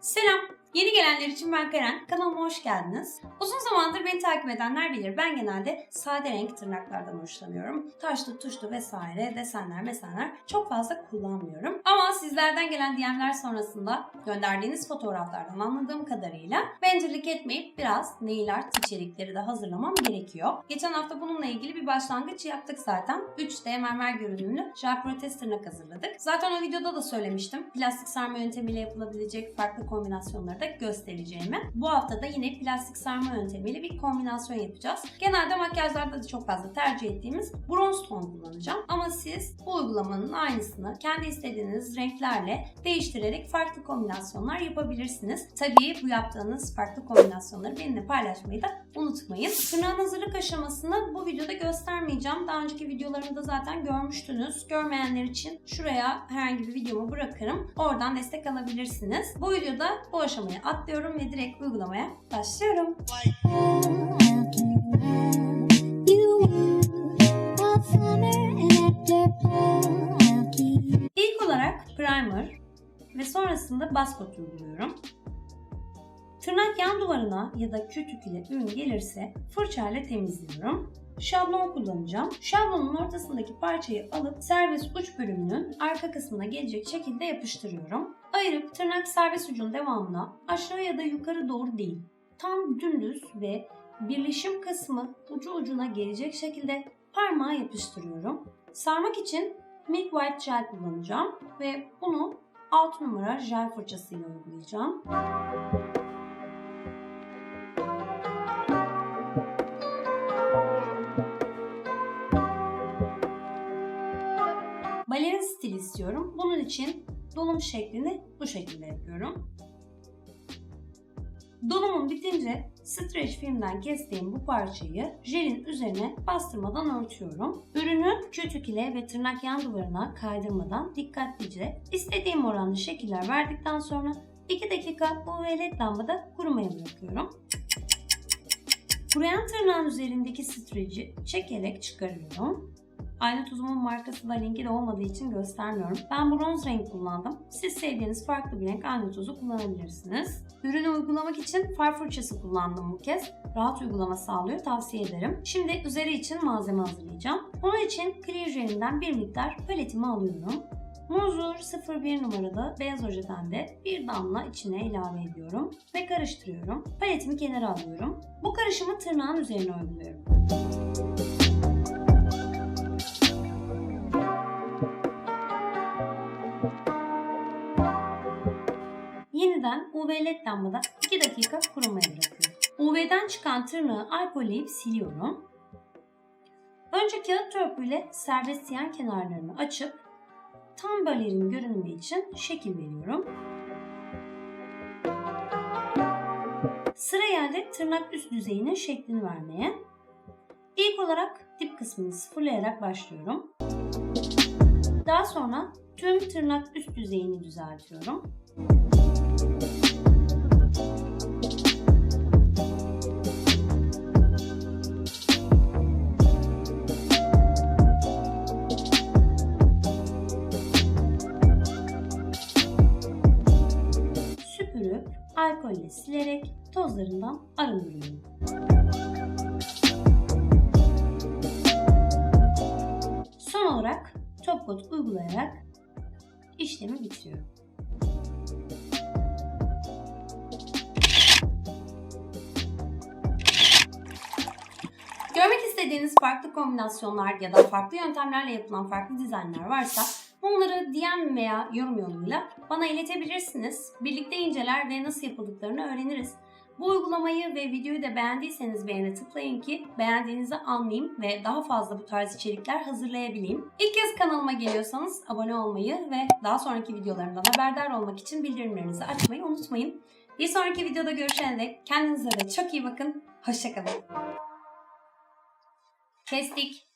Selam. Yeni gelenler için ben Karen. Kanalıma hoş geldiniz. Uzun zamandır beni takip edenler bilir. Ben genelde sade renk tırnaklardan hoşlanıyorum. Taşlı, tuşlu vesaire desenler mesenler çok fazla kullanmıyorum. Ama sizlerden gelen DM'ler sonrasında gönderdiğiniz fotoğraflardan anladığım kadarıyla bencillik etmeyip biraz nail art içerikleri de hazırlamam gerekiyor. Geçen hafta bununla ilgili bir başlangıç yaptık zaten. 3D mermer görünümlü jel protez tırnak hazırladık. Zaten o videoda da söylemiştim. Plastik sarma yöntemiyle yapılabilecek farklı kombinasyonları da göstereceğimi. Bu hafta da yine plastik sarma yöntemiyle bir kombinasyon yapacağız. Genelde makyajlarda da çok fazla tercih ettiğimiz bronz ton kullanacağım. Ama siz bu uygulamanın aynısını kendi istediğiniz renklerle değiştirerek farklı kombinasyonlar yapabilirsiniz. Tabii bu yaptığınız farklı kombinasyonları benimle paylaşmayı da unutmayın. Tırnağın hazırlık aşamasını bu videoda göstermeyeceğim. Daha önceki videolarımda zaten görmüştünüz. Görmeyenler için şuraya herhangi bir videomu bırakırım. Oradan destek alabilirsiniz. Bu videoda bu aşamayı atlıyorum ve direkt uygulamaya başlıyorum. İlk olarak primer ve sonrasında baskot uyguluyorum. Tırnak yan duvarına ya da kütük ile ürün gelirse fırçayla temizliyorum. Şablon kullanacağım. Şablonun ortasındaki parçayı alıp serbest uç bölümünün arka kısmına gelecek şekilde yapıştırıyorum. Ayırıp tırnak serbest ucun devamına aşağı ya da yukarı doğru değil. Tam dümdüz ve birleşim kısmı ucu ucuna gelecek şekilde parmağa yapıştırıyorum. Sarmak için Milk White Gel kullanacağım ve bunu 6 numara jel fırçasıyla uygulayacağım. Balerin stil istiyorum. Bunun için dolum şeklini bu şekilde yapıyorum. Dolumum bitince streç filmden kestiğim bu parçayı jelin üzerine bastırmadan örtüyorum. Ürünü kütük ile ve tırnak yan duvarına kaydırmadan dikkatlice istediğim oranda şekiller verdikten sonra 2 dakika bu led lambada kurumaya bırakıyorum. Kuruyan tırnağın üzerindeki streci çekerek çıkarıyorum. Aynı tuzumun markası da linki de olmadığı için göstermiyorum. Ben bronz renk kullandım. Siz sevdiğiniz farklı bir renk aynı tuzu kullanabilirsiniz. Ürünü uygulamak için far fırçası kullandım bu kez. Rahat uygulama sağlıyor tavsiye ederim. Şimdi üzeri için malzeme hazırlayacağım. Bunun için clear jelinden bir miktar paletimi alıyorum. Muzur 01 numaralı beyaz ojeden de bir damla içine ilave ediyorum ve karıştırıyorum. Paletimi kenara alıyorum. Bu karışımı tırnağın üzerine uyguluyorum. Yeniden UV led lambada 2 dakika kurumaya bırakıyorum. UV'den çıkan tırnağı alkolleyip siliyorum. Önce kağıt törpüyle serbest yan kenarlarını açıp tam balerin görünümü için şekil veriyorum. Sıra geldi tırnak üst yüzeyinin şeklini vermeye. İlk olarak dip kısmını sıfırlayarak başlıyorum. Daha sonra tüm tırnak üst yüzeyini düzeltiyorum. Süpürüp alkolle silerek tozlarından arındırıyorum. Son olarak top uygulayarak işlemi bitiriyorum. Görmek istediğiniz farklı kombinasyonlar ya da farklı yöntemlerle yapılan farklı dizaynlar varsa bunları DM veya yorum yoluyla bana iletebilirsiniz. Birlikte inceler ve nasıl yapıldıklarını öğreniriz. Bu uygulamayı ve videoyu da beğendiyseniz beğene tıklayın ki beğendiğinizi anlayayım ve daha fazla bu tarz içerikler hazırlayabileyim. İlk kez kanalıma geliyorsanız abone olmayı ve daha sonraki videolarımdan haberdar olmak için bildirimlerinizi açmayı unutmayın. Bir sonraki videoda görüşene dek kendinize de çok iyi bakın. Hoşçakalın. Kestik.